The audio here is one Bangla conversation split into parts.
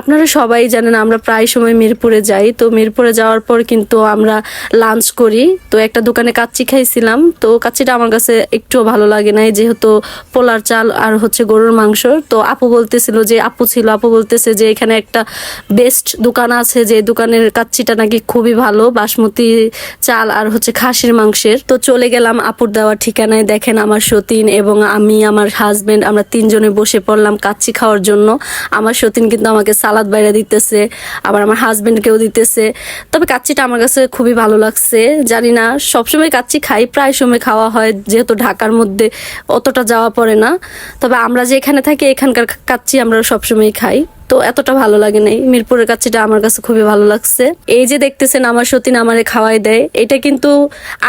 আপনারা সবাই জানেন আমরা প্রায় সময় মিরপুরে যাই। তো মিরপুরে যাওয়ার পর কিন্তু আমরা লাঞ্চ করি। তো একটা দোকানে কাচ্চি খাইছিলাম। তো কাচ্চিটা আমার কাছে একটুও ভালো লাগে নাই, যেহেতু পোলার চাল আর হচ্ছে গরুর মাংস। তো আপু বলতেছিল যে, আপু ছিল, আপু বলতেছে যে, এখানে একটা বেস্ট দোকান আছে, যে দোকানের কাচ্চিটা নাকি খুবই ভালো, বাসমতি চাল আর হচ্ছে খাসির মাংসের। তো চলে গেলাম আপুর দেওয়ার ঠিকানায়। দেখেন আমার সতীন এবং আমি, আমার হাজবেন্ড আমরা তিনজনে বসে পড়লাম কাচ্চি খাওয়ার জন্য। আমার সতীন কিন্তু আমাকে সালাদ বাইরে দিতেছে, আবার আমার হাজব্যান্ডকেও দিতেছে। তবে কাচ্চিটা আমার কাছে খুবই ভালো লাগছে। জানি না, সবসময় কাচ্চি খাই, প্রায় সময় খাওয়া হয়, যেহেতু ঢাকার মধ্যে অতটা যাওয়া পড়ে না। তবে আমরা যে এখানে থাকি, এখানকার কাচ্চি আমরা সবসময় খাই। তো এতটা ভালো লাগে নাই। মিরপুরের কাচ্চিটা আমার কাছে খুবই ভালো লাগছে। এই যে দেখতেছেন আমার সতীন আমারে খাওয়াই দেয়, এটা কিন্তু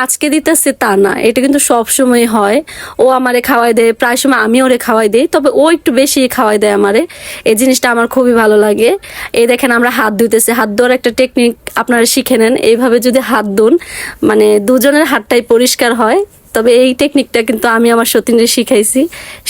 আজকে দিতেছে তা না, এটা কিন্তু সব সময় হয়। ও আমারে খাওয়াই দেয়, প্রায় সময় আমি ওরে খাওয়াই দেই, তবে ও একটু বেশি খাওয়াই দেয় আমারে। এই জিনিসটা আমার খুবই ভালো লাগে। এই দেখেন আমরা হাত ধুইতেছি, হাত ধোয়ার একটা টেকনিক আপনারা শিখে নেন। এইভাবে যদি হাত ধুন মানে দুজনের হাতটাই পরিষ্কার হয় তবে এই টেকনিকটা কিন্তু আমি আমার সতীনরে শিখাইছি।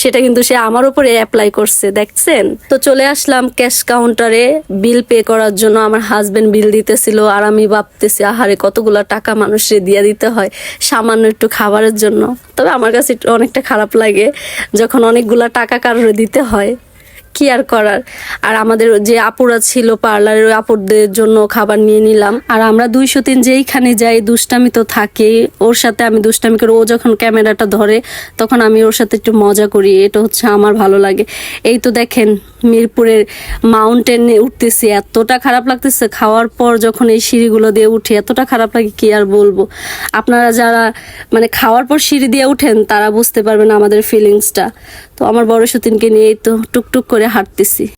সেটা কিন্তু সে আমার উপরে অ্যাপ্লাই করছে, দেখছেন? তো চলে আসলাম ক্যাশ কাউন্টারে বিল পে করার জন্য। আমার হাজবেন্ড বিল দিতেছিল আর আমি ভাবতেছি, আহারে, কতগুলো টাকা মানুষে দিয়ে দিতে হয় সামান্য একটু খাবারের জন্য। তবে আমার কাছে অনেকটা খারাপ লাগে যখন অনেকগুলো টাকা কারোর দিতে হয়। কি আর করার। আর আমাদের যে আপুরা ছিল পার্লারের আপুরদের জন্য খাবার নিয়ে নিলাম। আর আমরা দুইশো তিন যেইখানে যাই, দুষ্টামি তো থাকেই। ওর সাথে আমি দুষ্টামি করি। ও যখন ক্যামেরাটা ধরে, তখন আমি ওর সাথে একটু মজা করি। এটা হচ্ছে আমার ভালো লাগে। এই তো দেখেন, মিরপুরের মাউন্টেনে উঠতেছি। এতটা খারাপ লাগতেছে। খাওয়ার পর যখন এই সিঁড়িগুলো দিয়ে উঠি, এতটা খারাপ লাগে, কি আর বলব? আপনারা যারা মানে খাওয়ার পর সিঁড়ি দিয়ে উঠেন, তারা বুঝতে পারবেন আমাদের ফিলিংসটা তো আমার বড় সতীনকে নিয়েই তো টুকটুক করে হাঁটতেছি।